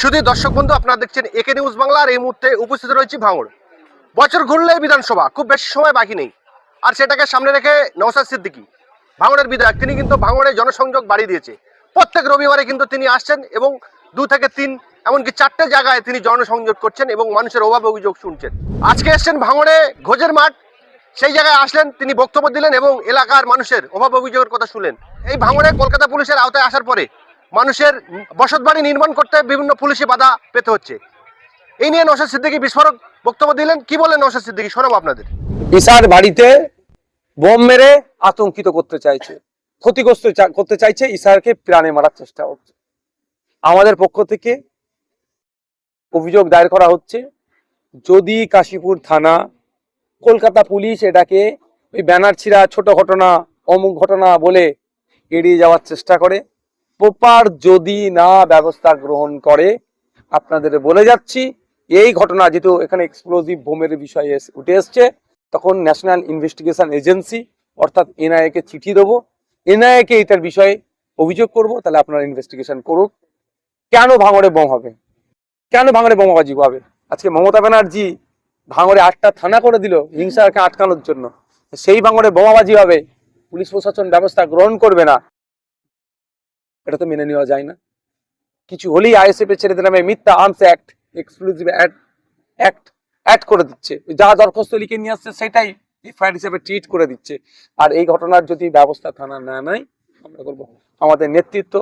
শুধু দর্শক বন্ধু, আপনারা দেখছেন একে নিউজ বাংলা, আর এই মুহূর্তে উপস্থিত রয়েছে ভাঙড়। বছর ঘুরলে বিধানসভা খুব বেশি সময় বাকি নেই। আর সেটাকে সামনে রেখে নওসাদ সিদ্দিকী, ভাঙড়ের বিধায়ক, তিনি কিন্তু ভাঙড়ে জনসংযোগ বাড়িয়ে দিয়েছে। প্রত্যেক রবিবারে কিন্তু তিনি আসছেন এবং দু থেকে তিন, এমনকি চারটে জায়গায় তিনি জনসংযোগ করছেন এবং মানুষের অভাব অভিযোগ শুনছেন। আজকে এসছেন ভাঙড়ে ঘোজের মাঠ, সেই জায়গায় আসলেন, তিনি বক্তব্য দিলেন এবং এলাকার মানুষের অভাব অভিযোগের কথা শুনলেন। এই ভাঙড়ে কলকাতা পুলিশের আওতায় আসার পরে মানুষের বসতবাড়ি নির্মাণ করতে বিভিন্ন পুলিশি বাধা পেতে হচ্ছে। এই নিয়ে নৌসাদ সিদ্দিকী বিস্ফোরক বক্তব্য দিলেন। কি বলেন নৌসাদ সিদ্দিকী? শোনাবো আপনাদের। ইসার বাড়িতে বোম মেরে আতঙ্কিত করতে চাইছে। ক্ষতিগ্রস্ত করতে চাইছে ইসারকে প্রাণে মারার চেষ্টা হচ্ছে। আমাদের পক্ষ থেকে অভিযোগ দায়ের করা হচ্ছে, যদি কাশীপুর থানা, কলকাতা পুলিশ এটাকে ওই ব্যানার ছিঁড়া ছোট ঘটনা, অমুক ঘটনা বলে এড়িয়ে যাওয়ার চেষ্টা করে প্রপার যদি না ব্যবস্থা গ্রহণ করে, আপনাদের বলে যাচ্ছি, এই ঘটনা যেহেতু এখানে এক্সপ্লোজিভ বোমের বিষয়ে উঠে এসছে, তখন ন্যাশনাল ইনভেস্টিগেশন এজেন্সি অর্থাৎ এনআইএ কে চিঠি দেবো। এনআইএ কে এটার বিষয়ে অভিযোগ করব, তাহলে আপনারা ইনভেস্টিগেশন করুক কেন ভাঙড়ে বোম হবে? কেন ভাঙড়ে বোমাবাজি হবে? আজকে মমতা ব্যানার্জি ভাঙড়ে আটটা থানা করে দিল, হিংসাকে আটকানোর জন্য। সেই ভাঙড়ে বোমাবাজি হবে। পুলিশ প্রশাসন ব্যবস্থা গ্রহণ করবে না। এটা তো মেনে নেওয়া যায় না। কিছু হলেই আইএসএফ এর ছেলেদের নামে মিথ্যা arms act exclusive act add করে দিচ্ছে। যা দরখাস্ত লিখে নিয়ে আসছে সেটাই এফআইআর হিসেবে ট্রিট করে দিচ্ছে। আর এই ঘটনার যদি ব্যবস্থা থানা না নেয়, আমরা করব আমাদের নেতৃত্ব,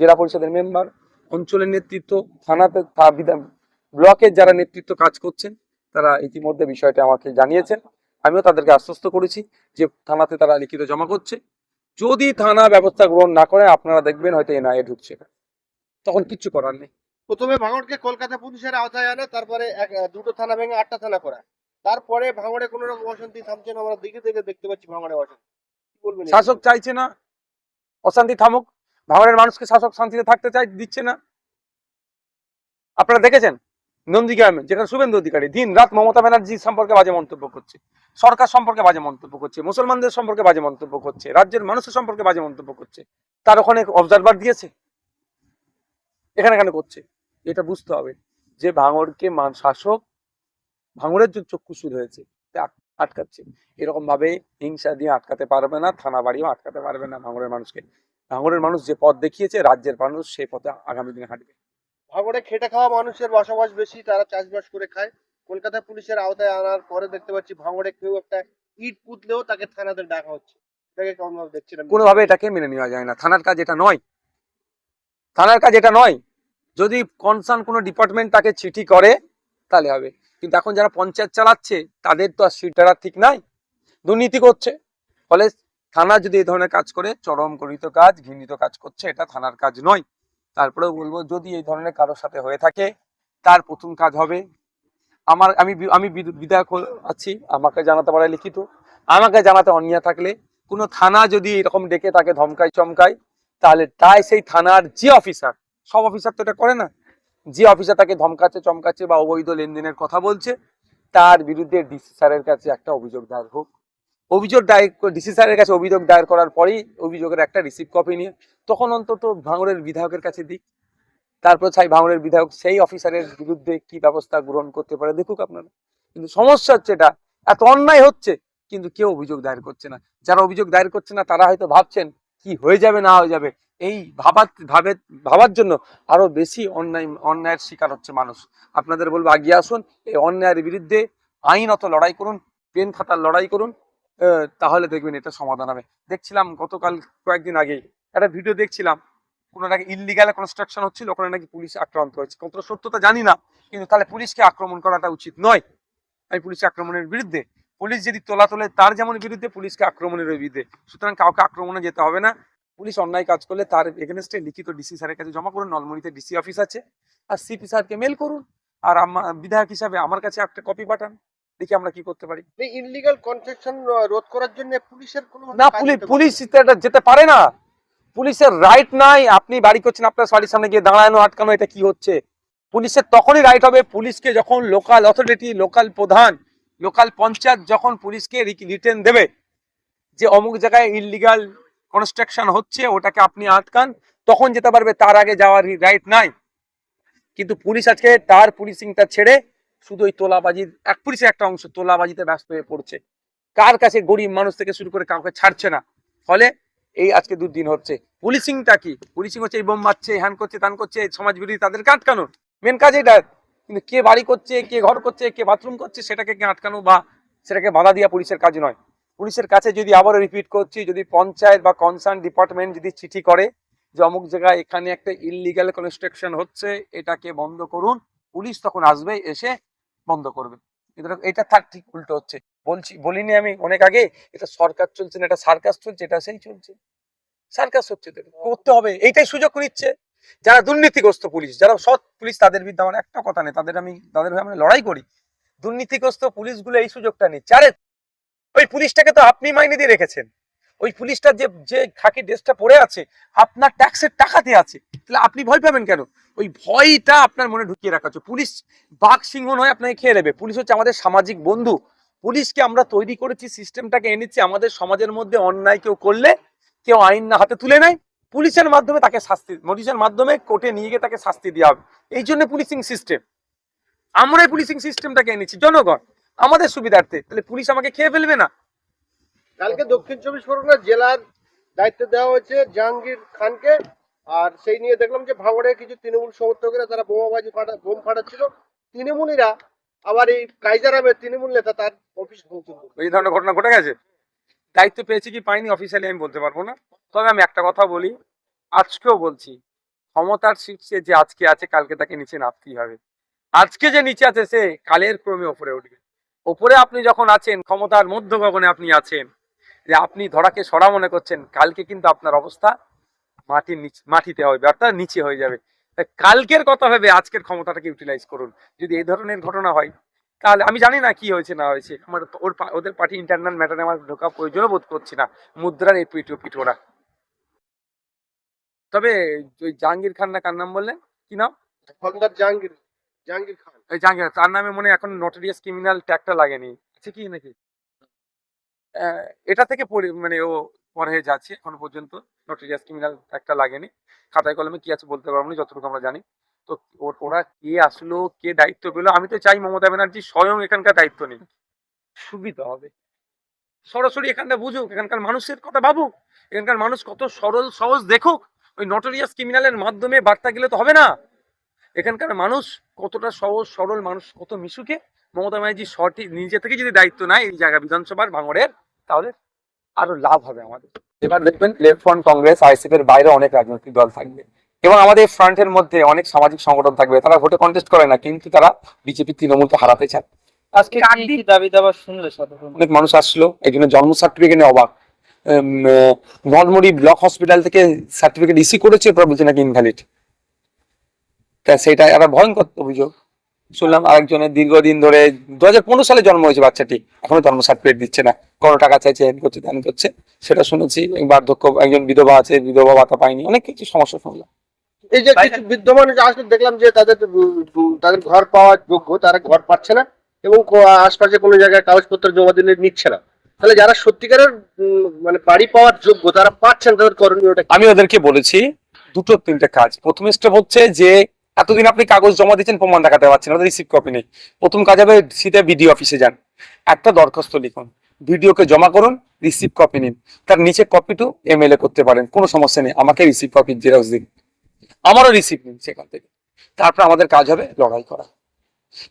জেলা পরিষদের মেম্বার অঞ্চলের নেতৃত্ব, থানাতে ব্লকের যারা নেতৃত্ব কাজ করছেন, তারা ইতিমধ্যে বিষয়টা আমাকে জানিয়েছেন। আমিও তাদেরকে আশ্বস্ত করেছি যে থানাতে তারা লিখিত জমা করছে। যদি থানা ব্যবস্থা গ্রহণ না করে আপনারা দেখবেন হয়তো এনআইএ ঢুকছে। তখন কিচ্ছু করার নেই। প্রথমে ভাঙড়কে কলকাতা পুলিশের আওতায় আনে তারপরে এক দুটো থানা ভেঙে আটটা থানা করা তারপরে ভাঙড়ে কোনো রকম অশান্তি থামছে না আমরা দিকে দিকে দেখতে পাচ্ছি ভাঙড়ে অশান্তি। বলবেন শাসক চাইছে না অশান্তি থামুক। ভাঙড়ের মানুষকে শাসক শান্তিতে থাকতে চাই দিচ্ছে না। আপনারা দেখেছেন? নন্দীগ্রামে, যেখানে শুভেন্দু অধিকারী দিন রাত মমতা ব্যানার্জি সম্পর্কে বাজে মন্তব্য করছে, সরকার সম্পর্কে বাজে মন্তব্য করছে, মুসলমানদের সম্পর্কে বাজে মন্তব্য করছে, রাজ্যের মানুষের সম্পর্কে বাজে মন্তব্য করছে, তার ওখানে অবজারভার দিয়েছে? এখানে এখানে করছে? এটা বুঝতে হবে যে ভাঙড়কে মান শাসক, ভাঙড়ের যে চক্ষুসুর হয়েছে আটকাচ্ছে। এরকম ভাবে হিংসা দিয়ে আটকাতে পারবে না, থানা বাড়িও আটকাতে পারবে না ভাঙড়ের মানুষকে। ভাঙড়ের মানুষ যে পথ দেখিয়েছে, রাজ্যের মানুষ সেই পথে আগামী দিনে হাঁটবে। ভাঙড়ে খেটে খাওয়া মানুষের বসবাস বেশি, তারা চাষবাস করে খায়। কলকাতা পুলিশের আওতায় আনার পরে দেখতে পাচ্ছি ভাঙড়ে কেউ একটা ইট পুতলেও তাকে থানাতে ডাকা হচ্ছে। এটাকে কেমন ভাবে দেখছেন কোনোভাবে এটাকে মেনে নেওয়া যায় না। থানার কাজ এটা নয়। থানার কাজ এটা নয়। যদি কনসার্ন কোনো ডিপার্টমেন্ট তাকে চিঠি করে, তাহলে হবে। কিন্তু এখন যারা পঞ্চায়েত চালাচ্ছে, তাদের তো আর সিটারা ঠিক নাই। দুর্নীতি করছে। ফলে থানা যদি এই ধরনের কাজ করে, চরম গণিত কাজ, ঘৃণিত কাজ করছে, এটা থানার কাজ নয়। তারপরেও বলব, যদি এই ধরনের কারোর সাথে হয়ে থাকে, তার প্রথম কাজ হবে, আমার, আমি আমি বিধায়ক আছি, আমাকে জানাতে পারে লিখিত। আমাকে জানাতে অন্যায় থাকলে, কোনো থানা যদি এরকম ডেকে তাকে ধমকায়, চমকায়, তাহলে তাই সেই থানার যে অফিসার, সব অফিসার তো এটা করে না, যে অফিসার তাকে ধমকাচ্ছে, চমকাচ্ছে বা অবৈধ লেনদেনের কথা বলছে, তার বিরুদ্ধে ডিসি স্যারের কাছে একটা অভিযোগ দায়ের হোক। অভিযোগ দায়ের ডিসি স্যারের কাছে অভিযোগ দায়ের করার পরেই অভিযোগের একটা রিসিভ কপি নিয়ে তখন অন্তত ভাঙড়ের বিধায়কের কাছে দিক তারপর চাই ভাঙড়ের বিধায়ক সেই অফিসারের বিরুদ্ধে কি ব্যবস্থা গ্রহণ করতে পারে দেখুক আপনারা। কিন্তু সমস্যা হচ্ছে এটা, এত অন্যায় হচ্ছে, কিন্তু কেউ অভিযোগ দায়ের করছে না। যারা অভিযোগ দায়ের করছে না, তারা হয়তো ভাবছেন, কি হয়ে যাবে, না হয়ে যাবে। এই ভাবার, ভাবে, ভাবার জন্য আরও বেশি অন্যায়, অন্যায়ের শিকার হচ্ছে মানুষ। আপনাদের বলব, আগিয়ে আসুন, এই অন্যায়ের বিরুদ্ধে আইনত লড়াই করুন, পেন খাতার লড়াই করুন তাহলে দেখবেন এটা সমাধান হবে। দেখছিলাম গতকাল কয়েকদিন আগেই একটা ভিডিও দেখছিলাম, কোনো নাকি ইলিগাল কনস্ট্রাকশন হচ্ছিল, ওখানে নাকি পুলিশ আক্রান্ত হয়েছে। কতটা সত্যতা জানি না, কিন্তু তাহলে পুলিশকে আক্রমণ করাটা উচিত নয়। আমি পুলিশ আক্রমণের বিরুদ্ধে, পুলিশ যদি তোলা তোলে তার যেমন বিরুদ্ধে, পুলিশকে আক্রমণের বিরুদ্ধে। সুতরাং কাউকে আক্রমণে যেতে হবে না। পুলিশ অন্যায় কাজ করলে তার এগেনস্টে লিখিত ডিসি স্যারের কাছে জমা করুন, নলমণিতে ডিসি অফিস আছে। আর সিপি স্যারকে মেল করুন। আর আমার বিধায়ক হিসাবে আমার কাছে একটা কপি পাঠান। দেখি আমরা কি করতে পারি। এই ইনলিগাল কনস্ট্রাকশন রোধ করার জন্য পুলিশের কোনো না পুলিশ পুলিশ যেতে পারে না। পুলিশের রাইট নাই। আপনি বাড়ি করছেন আপনার বাড়ির সামনে গিয়ে দাঁড়ানো আটকানো এটা কি হচ্ছে? পুলিশের তখনই রাইট হবে। পুলিশকে যখন লোকাল অথরিটি লোকাল প্রধান লোকাল পঞ্চায়েত যখন পুলিশকে রিটেন দেবে যে অমুক জায়গায় ইলিগাল কনস্ট্রাকশন হচ্ছে ওটাকে আপনি আটকান তখন যেতে পারবে। তার আগে যাওয়ার রাইট নাই। কিন্তু পুলিশ আজকে তার পুলিশিংটা ছেড়ে শুধু ওই তোলাবাজির, এক পুলিশের একটা অংশ তোলাবাজিতে ব্যস্ত হয়ে পড়ছে। কার কাছে গরিব মানুষ থেকে শুরু করে কাউকে ছাড়ছে না। ফলে এই আজকে দুদিন হচ্ছে। পুলিশিংটা কি? পুলিশিং হচ্ছে এই বোম মারছে হ্যান করছে, তান করছে সমাজ বিরোধী তাদেরকে আটকানো? মেন কাজ এটা। কিন্তু কে বাড়ি করছে, কে ঘর করছে, কে বাথরুম করছে, সেটাকে কে আটকানো বা সেটাকে বাধা দেওয়া পুলিশের কাজ নয়। পুলিশের কাছে যদি আবারও রিপিট করছি, যদি পঞ্চায়েত বা কনসার্ন ডিপার্টমেন্ট যদি চিঠি করে যে অমুক জায়গায় এখানে একটা ইললিগাল কনস্ট্রাকশন হচ্ছে, এটাকে বন্ধ করুন, পুলিশ তখন আসবে, এসে বন্ধ করবে। এটা তার ঠিক উল্টো হচ্ছে। বলছি, বলিনি আমি অনেক আগে, এটা সরকার চলছে না, এটা সার্কাস চলছে, এটা সেই চলছে। সার্কাস হচ্ছে করতে হবে, এইটাই সুযোগ নিচ্ছে। যারা দুর্নীতিগ্রস্ত পুলিশ, যারা সৎ পুলিশ, তাদের বিরুদ্ধে আমার একটা কথা নেই, তাদের আমি, তাদের আমরা লড়াই করি। দুর্নীতিগ্রস্ত পুলিশগুলো এই সুযোগটা নিচ্ছে। আরে, ওই পুলিশটাকে তো আপনি মাইনে দিয়ে রেখেছেন। ওই পুলিশটা যে যে খাকি ড্রেসটা পরে আছে, আপনার ট্যাক্সের টাকাতে আছে। তাহলে আপনি ভয় পাবেন কেন? ওই ভয়টা আপনার মনে ঢুকিয়ে রাখা হচ্ছে। পুলিশ বাঘ সিংহ নয়, আপনাকে খেয়ে নেবে। পুলিশ হচ্ছে আমাদের সামাজিক বন্ধু। পুলিশকে আমরা তৈরি করেছি সিস্টেমটাকে এনেছি আমাদের সমাজের মধ্যে অন্যায় কেউ করলে, কেউ আইন না হাতে তুলে নেয়। পুলিশের মাধ্যমে তাকে শাস্তি, পুলিশের মাধ্যমে কোর্টে নিয়ে গিয়ে তাকে শাস্তি দেওয়া হবে। এই জন্য পুলিশিং সিস্টেম আমরাই পুলিশিং সিস্টেমটাকে এনেছি। জনগণ, আমাদের সুবিধার্থে। তাহলে পুলিশ আমাকে খেয়ে ফেলবে না? কালকে দক্ষিণ চব্বিশ পরগনা জেলার দায়িত্ব দেওয়া হয়েছে জাহাঙ্গীর খানকে। আর সেই নিয়ে দেখলাম যে ভাঙড়ে কিছু তৃণমূল সমর্থকেরা তারা বোমাবাজি ফাটা, বোম ফাটাচ্ছিল। তৃণমূলীরা আবার এই কাইজারামের তৃণমূল নেতা তার অফিস এই ধরনের ঘটনা ঘটে গেছে? দায়িত্ব পেয়েছি কি পাইনি অফিসিয়ালি আমি বলতে পারব না। তবে আমি একটা কথা বলি, আজকেও বলছি, ক্ষমতার শীর্ষে যে আজকে আছে, কালকে তাকে নিচে নামতেই হবে। আজকে যে নিচে আছে, সে কালের ক্রমে ওপরে উঠবে। ওপরে আপনি যখন আছেন, ক্ষমতার মধ্য গগনে আপনি আছেন যে আপনি ধরাকে সরা মনে করছেন কালকে কিন্তু আপনার অবস্থা মাটির নিচে মাটিতে হবে অর্থাৎ নিচে হয়ে যাবে। কালকের কথা ভেবে আজকের ক্ষমতাটাকে ইউটিলাইজ করুন। যদি এই ধরনের ঘটনা হয় তাহলে আমি জানি না কি হয়েছে না হয়েছে। আমার ওর ওদের পার্টি ইন্টারনাল ম্যাটারে আমার ঢোকা প্রয়োজনও বোধ করছি না। মুদ্রার এই পিঠ পিঠ ওরা। তবে ওই জাহাঙ্গীর খান না কার নাম বললেন? কি নাম? জাহাঙ্গীর জাহাঙ্গীর খান। জাহাঙ্গীর তার নামে মনে হয় এখন নটোরিয়াস ক্রিমিনাল ট্যাগটা লাগেনি। আছে কি নাকি? এটা থেকে মানে ও পরে যাচ্ছে এখনও পর্যন্ত। নটোরিয়াস ক্রিমিনাল একটা লাগেনি। খাতায় কলমে কি আছে বলতে পারব না, যতটুকু আমরা জানি। তো ওর- কে আসলো, কে দায়িত্ব পেল, আমি তো চাই মমতা ব্যানার্জি স্বয়ং এখানকার দায়িত্ব নিক। সুবিধা হবে। সরাসরি এখানটা বুঝুক, এখানকার মানুষের কথা ভাবুক, এখানকার মানুষ কত সরল, সহজ দেখুক। ওই নটোরিয়াস ক্রিমিনালের মাধ্যমে বার্তা গেলে তো হবে না। এখানকার মানুষ কতটা সহজ, সরল মানুষ, কত মিশুকে মমতা ব্যানার্জি সঠিক, নিজে থেকে যদি দায়িত্ব নেয় এই জায়গা বিধানসভার ভাঙড়ের তাহলে আরও লাভ হবে আমাদের। এবার দেখবেন লেফট ফ্রন্ট কংগ্রেস আইসিএফ এর বাইরে অনেক রাজনৈতিক দল থাকবে। এবং আমাদের ফ্রন্টের মধ্যে অনেক সামাজিক সংগঠন থাকবে। তারা ভোটে কন্টেস্ট করে না কিন্তু তারা বিজেপি তৃণমূলকে হারাতে চায়। আজকে দাবি দাবা শুনলে অনেক মানুষ আসলো এই জন্য জন্ম সার্টিফিকেট নিয়ে অবাক। নলমুড়ি ব্লক হসপিটাল থেকে সার্টিফিকেট ইস্যু করেছে এরপর বলছে নাকি ইনভ্যালিড তা সেটা একটা ভয়ঙ্কর অভিযোগ। শুনলাম আরেকজনের দীর্ঘদিন ধরে দু হাজার পনেরো সালে জন্ম হয়েছে বাচ্চাটি। এখনও জন্ম সার্টিফিকেট দিচ্ছে না। কোনো টাকা চাইছে হেন করছে তেন করছে সেটা শুনেছি। বার্ধক্য একজন বিধবা আছে বিধবা ভাতা পায়নি অনেক কিছু সমস্যা শুনলাম। এই যে কিছু বৃদ্ধ মানুষ আসলে দেখলাম যে তাদের তাদের ঘর পাওয়ার যোগ্য তারা ঘর পাচ্ছে না এবং আশপাশে কোনো জায়গায় কাগজপত্র জমা দিলে নিচ্ছে না। তাহলে যারা সত্যিকারের মানে বাড়ি পাওয়ার যোগ্য তারা পাচ্ছেন তাদের করণীয়টা? আমি ওদেরকে বলেছি দুটো তিনটে কাজ। প্রথম স্টেপ হচ্ছে যে এতদিন আপনি কাগজ জমা দিচ্ছেন প্রমাণ দেখাতে পারছেন ওদের রিসিভ কপি নেই। প্রথম কাজ হবে সিধে বিডিও অফিসে যান। একটা দরখাস্ত লিখুন। ভিডিওকে জমা করুন রিসিভ কপি নিন। তার নিচে কপি টু এমএলএ করতে পারেন, কোনো সমস্যা নেই। আমাকে রিসিভ কপি জেরক্স দিন। আমারও রিসিভ নিন সেখান থেকে। তারপর আমাদের কাজ হবে লড়াই করা।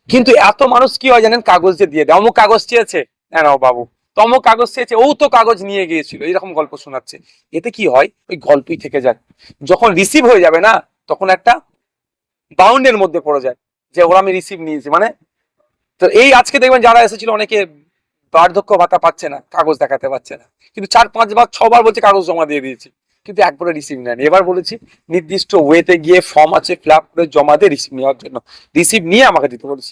কিন্তু এত মানুষ কি হয় জানেন? কাগজ যে দিয়ে দেয়। অমুক কাগজ চেয়েছে? নাও বাবু। তমুক কাগজ চেয়েছে, ও তো কাগজ নিয়ে গিয়েছিল। এরকম গল্প শোনাচ্ছে। এতে কি হয়? ওই গল্পই থেকে যায়। যখন রিসিভ হয়ে যাবে না, তখন একটা বাউন্ডের মধ্যে পড়ে যায়, যে ওরা আমি রিসিভ নিয়েছি। মানে তো এই আজকে দেখবেন যারা এসেছিল, অনেকে বার্ধক্য ভাতা পাচ্ছে না, কাগজ দেখাতে পারছে না। কিন্তু চার পাঁচবার ছবার বলছে কাগজ জমা দিয়ে দিয়েছি, কিন্তু একবারে রিসিভ নেন এবার বলেছি, নির্দিষ্ট ওয়েতে গিয়ে ফর্ম আছে ফিল আপ করে জমা দিয়ে রিসিভ নেওয়ার জন্য। রিসিভ নিয়ে আমাকে দিতে বলেছি।